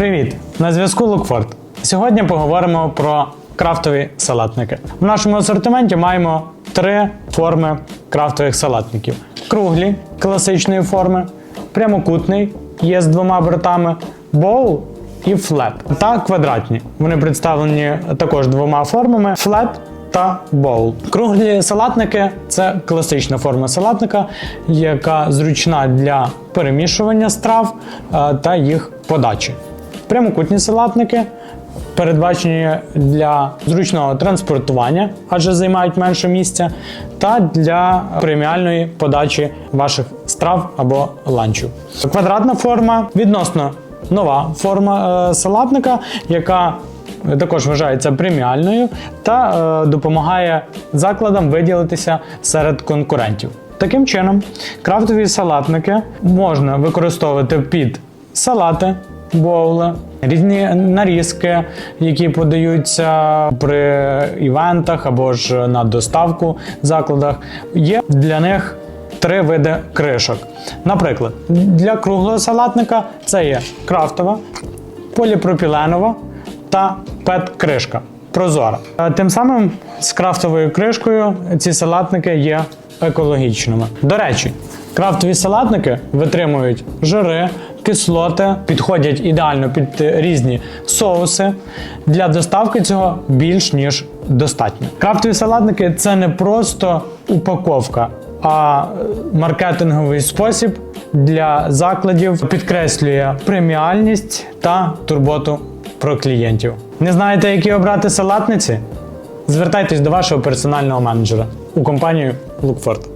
Привіт! На зв'язку Лукфорд. Сьогодні поговоримо про крафтові салатники. В нашому асортименті маємо три форми крафтових салатників: круглі класичної форми, прямокутний є з двома бортами, боул і флет та квадратні. Вони представлені також двома формами: флет та боул. Круглі салатники це класична форма салатника, яка зручна для перемішування страв е, та їх подачі. Прямокутні салатники передбачені для зручного транспортування, адже займають менше місця, та для преміальної подачі ваших страв або ланчів. Квадратна форма відносно нова форма е, салатника, яка також вважається преміальною та е, допомагає закладам виділитися серед конкурентів. Таким чином, крафтові салатники можна використовувати під салати, боули, різні нарізки, які подаються при івентах або ж на доставку закладах. Є для них три види кришок. Наприклад, для круглого салатника це є крафтова, поліпропіленова та пет-кришка. Прозора. Е, Тим самим з крафтовою кришкою ці салатники є екологічними. До речі, крафтові салатники витримують жири, кислоти, підходять ідеально під різні соуси. Для доставки цього більш ніж достатньо. Крафтові салатники це не просто упаковка, а маркетинговий спосіб для закладів підкреслює преміальність та турботу про клієнтів. Не знаєте, які обрати салатниці? Звертайтесь до вашого персонального менеджера у компанію Lookford.